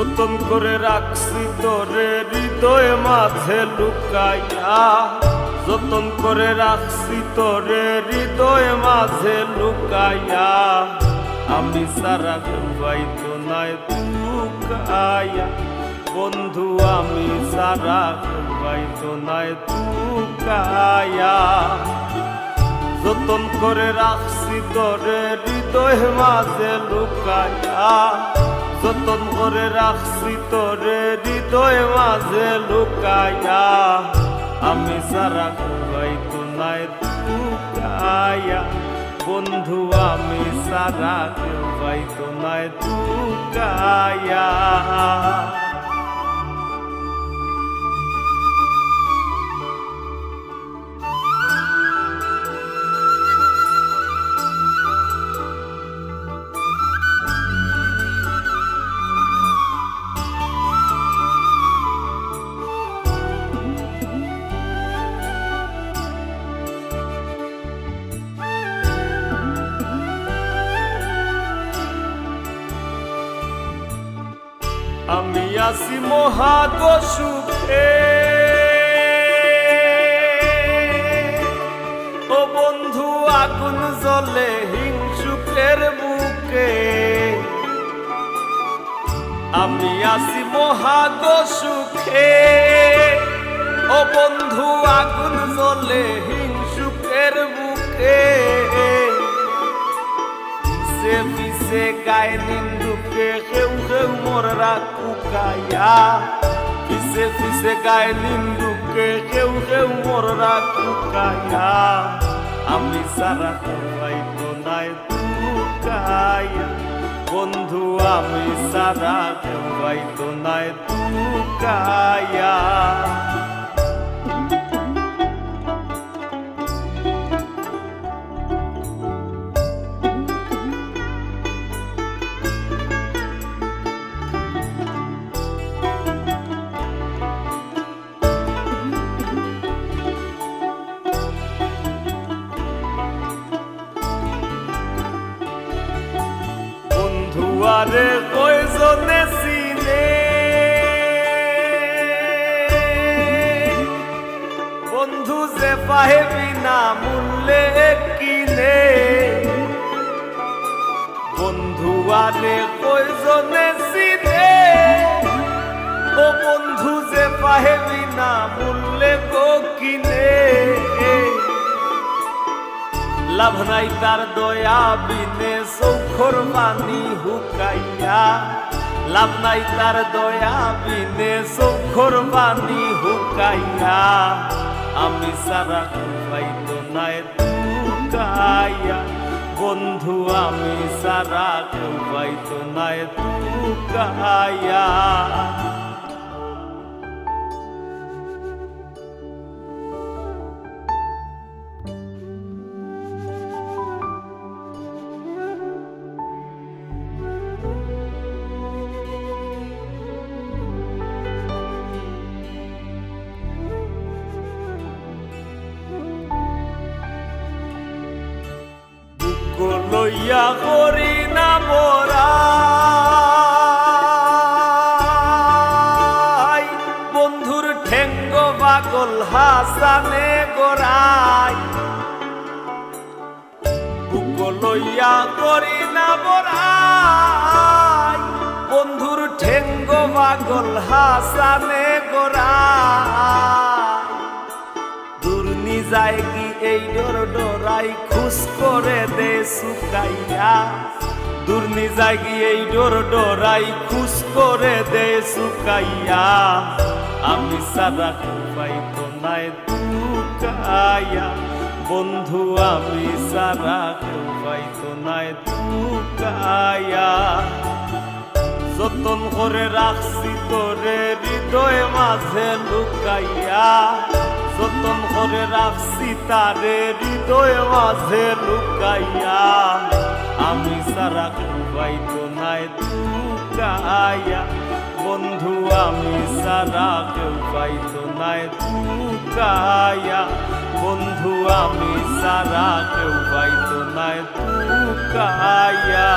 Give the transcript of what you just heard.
যতন করে রাখছি তোরে হৃদয় মাঝে লুকাইয়া। যতন করে রাখছি তোরে হৃদয় মাঝে লুকাইয়া। আমি সারা ডুবাই তো নাই তুকাইয়া বন্ধু, আমি সারা ডুবাই তো নাই তুকাইয়া যতন করে রাখছি তোরে হৃদয় মাঝে লুকাইয়া। যতন করে রাখছি তোরে হৃদয় মাঝে লুকাইয়া। আমি সারা কুবাই তো নাই তুকাইয়া বন্ধু, আমি সারা কুবাই তো নাই তুকাইয়া আমি আসি মহাগ সুখে ও বন্ধু, আগুন জ্বলে হিংসুকের বুকে। আমি আসি মহাগ সুখে ও বন্ধু, আগুন জ্বলে হিংসুকের বুকে। পিছে পিছে গায়ে নিন্দুকে কেউ কেউ মোররা কুকাইয়া। পিছে পিছে গায়ে নিন্দুকে কেউ কেউ মোররা কুকাইয়া। আমি সারা কুকাই তো নাই তুকাইয়া বন্ধু, আমি সারা কুকাই তো নাই তুকাইয়া আরে কয়জনে চিনে। বন্ধু যে পাহেবি না মূল্যে কিনে। বন্ধু আরে কয়জনে চিনে। ও বন্ধু যে পাহেবি না মূল্যে কিনে। লাভ নাই তার দয়া বিনে সৌখর পানি হুকাইয়া। লাভ নাই তার দয়া বিনে সৌখর পানি হুকাইয়া। আমি সারা কুপাই তো নাই তুকাইয়া বন্ধু, আমি সারা তো নাই তুকাইয়া লইয়া করি না মরাই বন্ধুর ঠেঙ্গ পাগল হাসানে বুক লইয়া করি না মরাই। বন্ধুর ঠেঙ্গ পাগল হাসানে কি এই ডর ডরাই খুশ করে দে সুকাইয়া দুর্নি কি এই ডর ডরাই খুশ করে দে সুকাইয়া আমি সারা কুপাই তো নাই তুকাইয়া বন্ধু, আমি সারা কুপাই তো নাই তুকাইয়া যতন করে রাখছি তোরে হৃদয় মাঝে লুকাইয়া। যতন করে রাখছি তারে হৃদয় মাঝে লুকাইয়া। আমি সারা কুবাই তো নাই তুকাইয়া বন্ধু, আমি সারা কেউ পাইতো নাই তুকাইয়া বন্ধু, আমি সারা কেউ পাইতো নাই তুকাইয়া